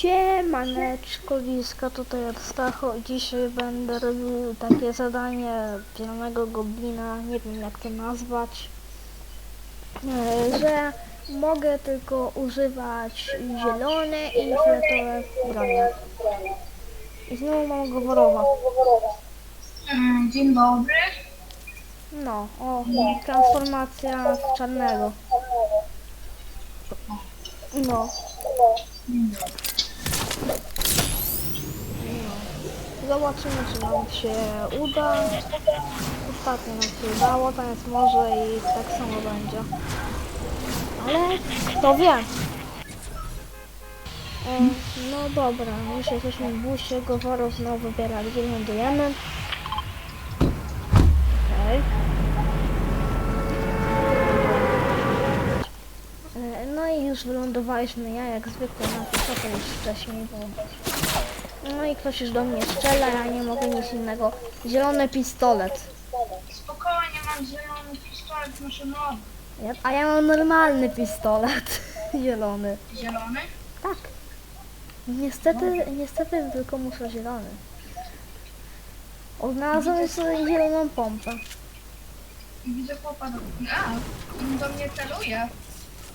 Siemaneczko, Liska, tutaj od Stacho. Dzisiaj będę robił takie zadanie zielonego goblina, nie wiem jak to nazwać, e, że mogę tylko używać zielone i fioletowe bronie. I znowu mam Goworowa. Mm, Dzień dobry. No, o, transformacja w czarnego. No. Dzień dobry. Zobaczymy, czy nam się uda. Ostatnio nam się udało, jest morze i tak samo będzie. Ale kto wie? E, no dobra, już jesteśmy w busie, Goworo znowu wybiera, gdzie lądujemy. Okej. E, No i już wylądowaliśmy, ja jak zwykle na piechotę już wcześniej, no i ktoś już do mnie strzela, ja nie mogę nic innego. Zielony pistolet. Spokojnie, mam zielony pistolet maszynowy. Ja, a ja mam normalny pistolet. Zielony. Zielony? Tak. Niestety, niestety tylko muszę zielony. Odnalazłem sobie zieloną pompę. Widzę chłopa do... A, on do mnie celuje.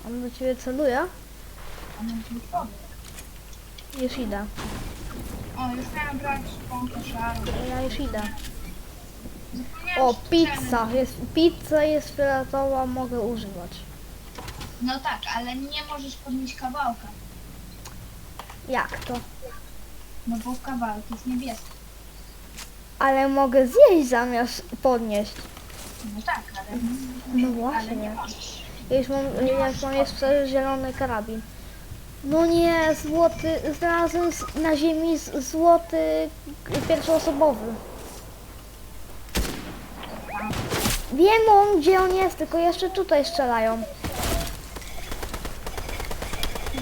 On do ciebie celuje? On tu wchodzi. Już idę. O, już miałem brać pompę szarą. Ja już idę. Zapomniałem, O, że pizza. Jest, pizza jest fioletowa, mogę używać. No tak, ale nie możesz podnieść kawałka. Jak to? No bo kawałek jest niebieski. Ale mogę zjeść zamiast podnieść. No tak, ale, No ale nie właśnie. możesz. Ja już mam, ja już mam jeszcze zielony karabin. No nie, złoty, znalazłem na ziemi złoty pierwszoosobowy. Wiem on, gdzie on jest, tylko jeszcze tutaj strzelają.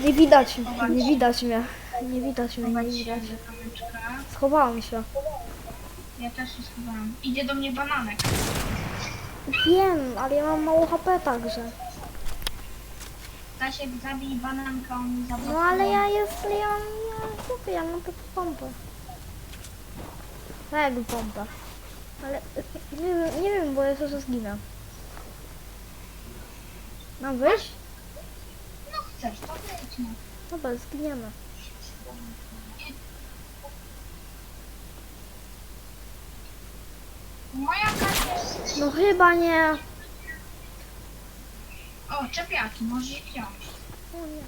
Nie widać, nie widać mnie. Nie widać mnie, nie widać. Schowałam się. Ja też się schowałam. Idzie do mnie bananek. Wiem, ale ja mam mało HP także. Stasiek zabij bananka, on mi zablokuje. No ale ja jest, ja ja, kupię, ja mam tylko pompę. Tak jakby pompę. Ale nie wiem, nie wiem, bo ja też zginę. Mam wyjść? No chcesz, to wyjdź no. Dobra, zginiemy. Moja karta jest... No chyba nie. O, czepiaki, możesz je wziąć. O nie.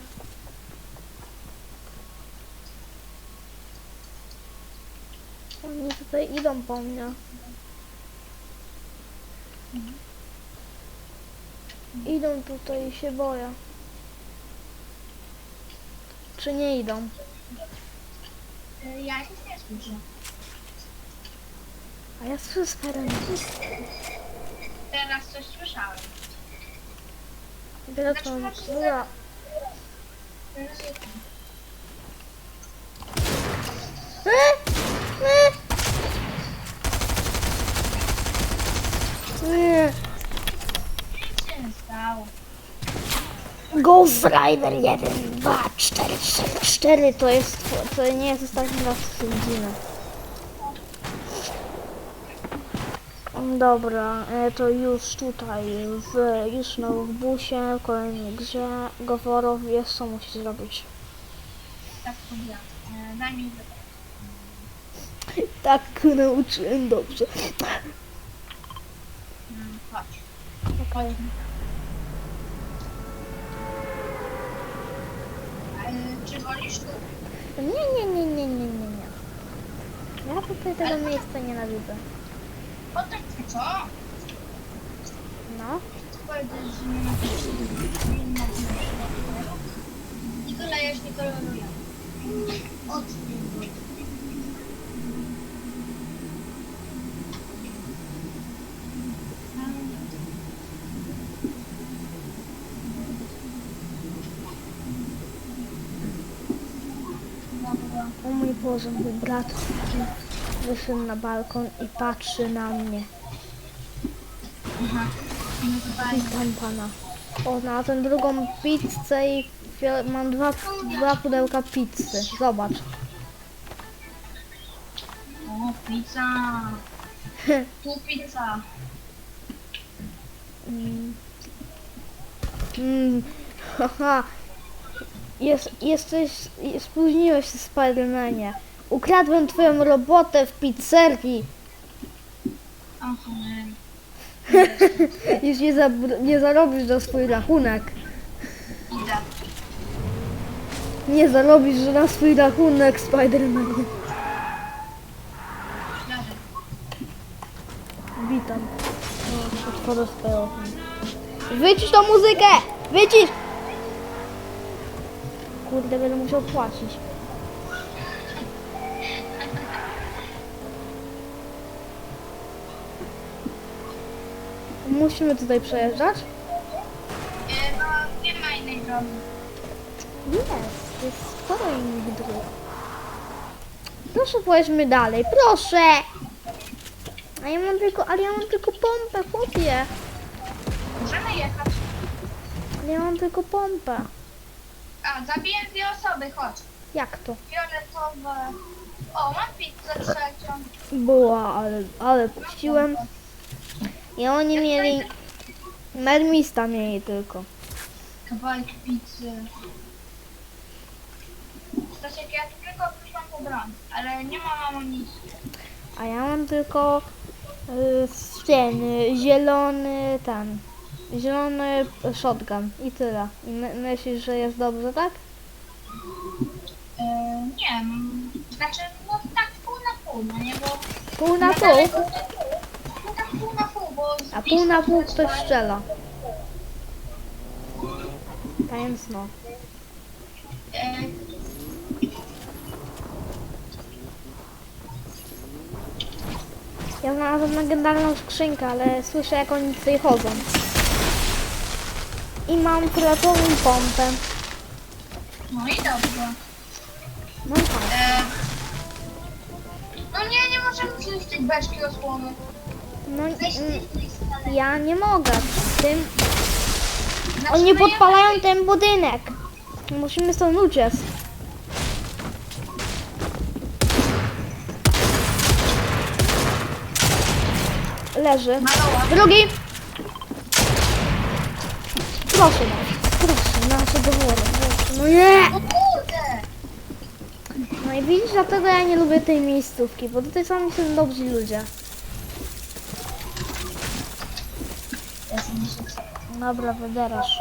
Oni tutaj idą po mnie. Idą tutaj i się boję. Czy nie idą? Y, Ja ich nie słyszę. A ja słyszę. Teraz coś słyszałem. Teraz jest... Nie. Ghost Rider 1, 2, 4, 3, 4 to jest, to nie jest ostatni raz w godzinę. Dobra, e, to już tutaj, w, już no w busie, w kolejnej grze, Goworow wiesz co musi zrobić. Tak powiedziałem. E, Daj mi. Tak, nauczyłem dobrze. Mm, Chodź. Okej. E, Czy wolisz tu? Nie, nie, nie, nie, nie, nie, nie. Ja tutaj tego miejsca nienawidzę. Potem co? No. Powiedzieć, że nie ma powinno być. I dolejesz mi koloruję. Od Dobra. O mój Boże, mój brat wyszedł na balkon i patrzy na mnie. Aha. Witam pana. O, znalazłem drugą pizzę i mam dwa, dwa pudełka pizzy. Zobacz. O, pizza. Tu pizza. Mm. Mm. Haha. Jest, jesteś, spóźniłeś się Spidermanie. Ukradłem twoją robotę w pizzerii. Już nie, za, nie zarobisz na swój rachunek. Idę. Nie zarobisz na swój rachunek, Spidermanie. Witam. Swoje okno. Wycisz tą muzykę! Wycisz! Kurde, będę musiał płacić. Musimy tutaj przejeżdżać? E, no, nie ma innej drogi. Jest, jest sporo innych dróg. Proszę pojedźmy dalej, proszę! A ja mam tylko, ale ja mam tylko pompę, chłopie. Możemy jechać. Ale ja mam tylko pompę. Zabiję dwie osoby, chodź. Jak to? Fioletowe. O, mam pizzę trzecią. Była, ale, ale puściłem. I oni mieli... Mermista mieli tylko. Kawałek pizzy. Stasiek, ja tylko przyszłam po broń, ale nie mam amunicji. A ja mam tylko y, ten zielony ten. Zielony shotgun i tyle. I my, myślisz, że jest dobrze, tak? E, nie wiem, znaczy, no tak pół na pół, no nie, bo... Pół na pół, daleko- No tak pół na pół, bo... z a pół na pół bliska ktoś strzela. Więc no. E, Ja znalazłem legendarną skrzynkę, ale słyszę jak oni tutaj chodzą. I mam fioletową pompę. no i dobrze. No tak. E, no nie, nie możemy tej beczki osłony. No, Weź mm, tej pistolet. ja nie mogę. Tym, Znaczy, oni no podpalają ten budynek. Musimy stąd uciec. Leży. Maloła. Drugi. Proszę nas. Proszę, nasze dowory. Proszę. No nie! No kurde! No i widzisz, dlatego ja nie lubię tej miejscówki, bo tutaj sami są dobrzy ludzie. Dobra, wybierasz.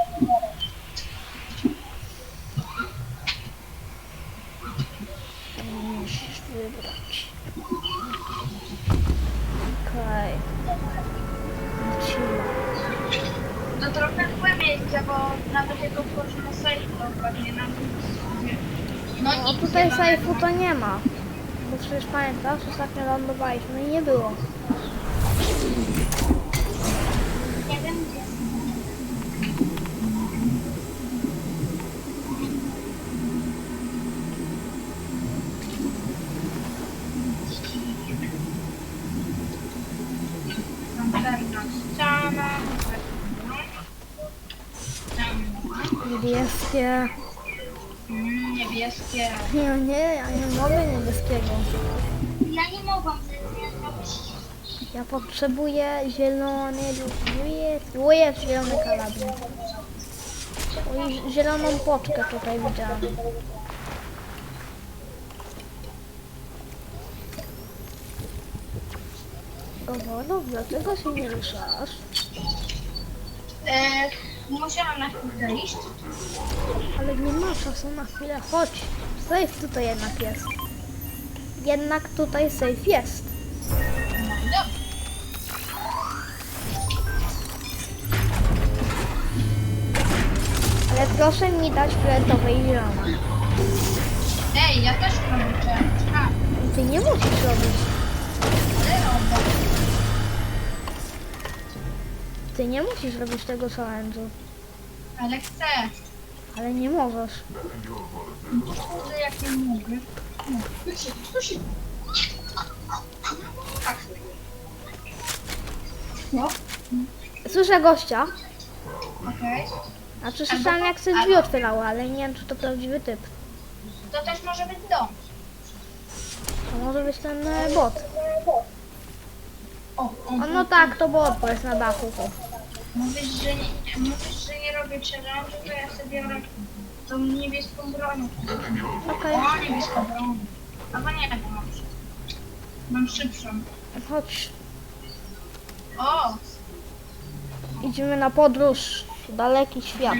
Musisz wybrać. Okej. Lecimy. To trochę złe miejsce, bo nawet jak otworzymy safe, to pewnie nam No No nic tutaj sejfu to nie ma. Bo przecież pamiętasz, ostatnio lądowaliśmy i nie było. Nie wiem gdzie. Koncerna ściana. Niebieskie. Mm, Niebieskie. Nie, nie, ja nie mogę niebieskiego. Ja nie mogłam zrobić. Ja potrzebuję zielony, o jest zielony karabin. O, i zieloną poczkę tutaj widziałam. Goworu, dlaczego się nie ruszasz? E, musiałam na chwilę iść. Ale nie ma czasu na chwilę, chodź. Safe tutaj jednak jest. Jednak tutaj safe jest. No. Ale proszę mi dać fioletowe i zielone. Ej, ja też. A, I Ty nie musisz robić. ale robię. Ty nie musisz robić tego challenge'u. Ale chcę. Ale nie możesz. Kurde, jak nie mogę. No. Tak. No, Słyszę gościa. okej. A czy słyszałem jak się drzwi otwierały, ale nie wiem czy to prawdziwy typ. To też może być dom. To może być ten e, bot. O, o, O, no tak, to bot, bo jest na dachu. Mówisz, że nie, mówisz, że nie robię challenge, to ja sobie biorę tą niebieską broń. Okej, O, niebieską broń. Albo nie, bo mam szybszą. Mam szybszą. chodź. O, Idziemy na podróż w daleki świat.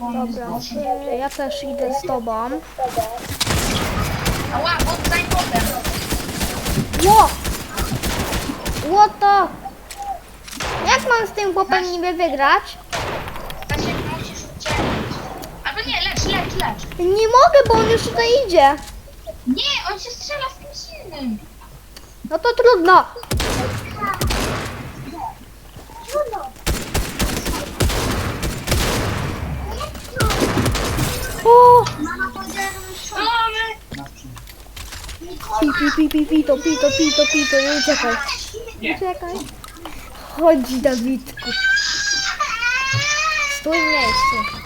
Dobra, e, ja też idę z tobą. Ała, pod zajmotem. Ło! Łoto! Jak mam z tym chłopem niby wygrać? Stasiek, musisz uciekać. Albo nie, lecz, lecz, lecz. Nie mogę, bo on już tutaj idzie. Nie, on się strzela z kimś innym. No to trudno. O! Mamy. Pi, pi, pi, pi, pito, pito, pito, pito, nie uciekaj. Uciekaj. Chodź, Dawidku. Stój w miejscu.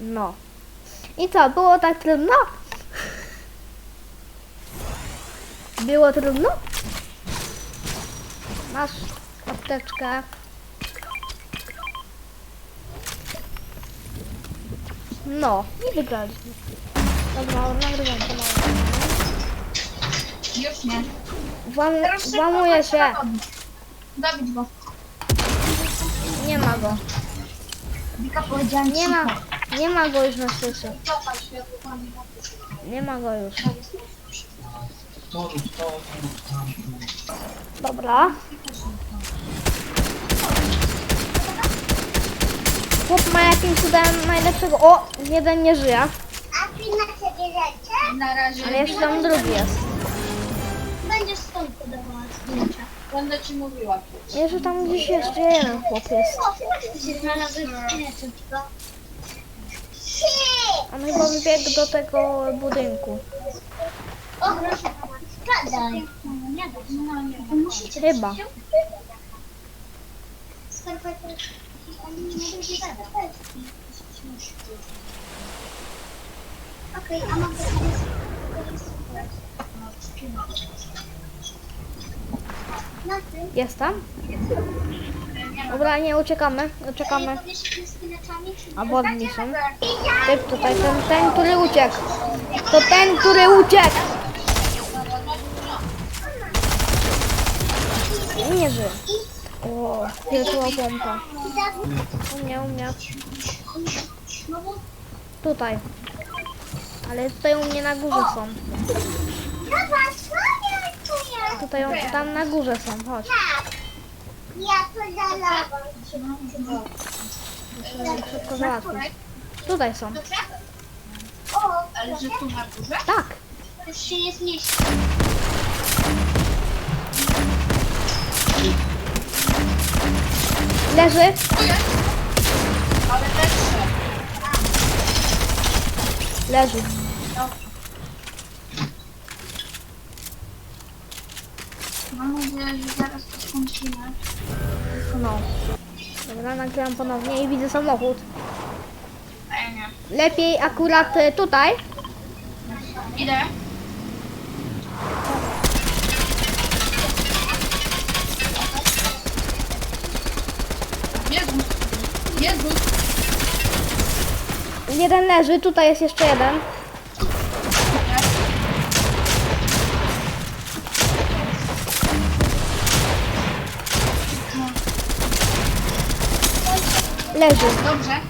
No. I co, było tak trudno? Było trudno? Masz apteczkę. No, nie wygraliśmy. Dobra, nagrywam to. Już nie. Włam, Teraz szybko włamuje chodź się. dobić. Dobić go. Nie ma go. Wika Nie ma, nie ma go już na świecie. Nie ma go już. Dobra. Chłop ma jakimś cudem najlepszego. O, jeden nie żyje, A ty na ciebie rzeczy? Na razie. ale jeszcze tam drugi jest. Będziesz stąd podawała zdjęcia. Będę ci mówiła. Jeszcze tam gdzieś jeszcze jeden chłop jest. On chyba wybiegł do tego budynku. O, proszę pana, sprawdzaj. Nie da się. No, nie. Musicie. Chyba. Oni nie zadać. Okej, a mam Na tym. Jest tam? Dobra, nie uciekamy, uciekamy. A wodni są. Typ tutaj, ten, ten, który uciekł. To ten, który uciekł. Nie żyje. O, piekła pompa. U mnie, u mnie. No bo Tutaj. Ale tutaj u mnie na górze są. Zobacz, słania tu jest. Tutaj, u- tam na górze są, chodź. Tak. Ja to zalałam. Muszę szybko załatwić. Tutaj są. O, Ale że tu na górze? Tak. już się nie zmieści. Leży. Ale lepsze. Leży. Mam nadzieję, że zaraz to skończymy. No. Dobra, nagrywam ponownie i widzę samochód. A ja nie. Lepiej akurat y, tutaj. Idę. Jezus. Jezus. Jeden leży, tutaj jest jeszcze jeden. Leży. Dobrze.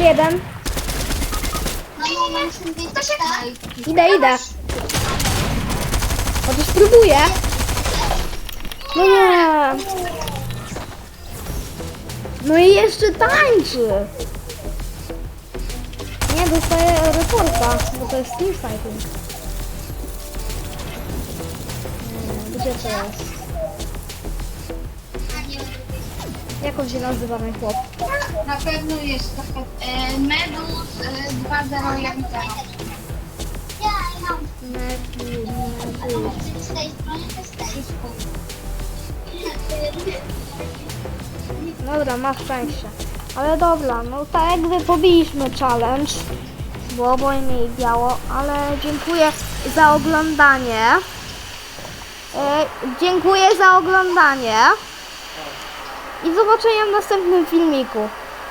Jeden. Mamo, mam się tak. Idę, idę. Chociaż spróbuję. No nie. No i jeszcze tańczy. Nie, dostaję reporta, bo to jest team. Nie, Gdzie to jest? Jak on się nazywa ten chłop? Na pewno jest trochę e, Medus e, 201. Meki, Ale meki. może z tej strony, to z tej Dobra, masz szczęście. Ale dobra, no tak jakby pobiliśmy challenge. Było obojnie i biało, ale dziękuję za oglądanie. E, dziękuję za oglądanie. I zobaczenia w następnym filmiku.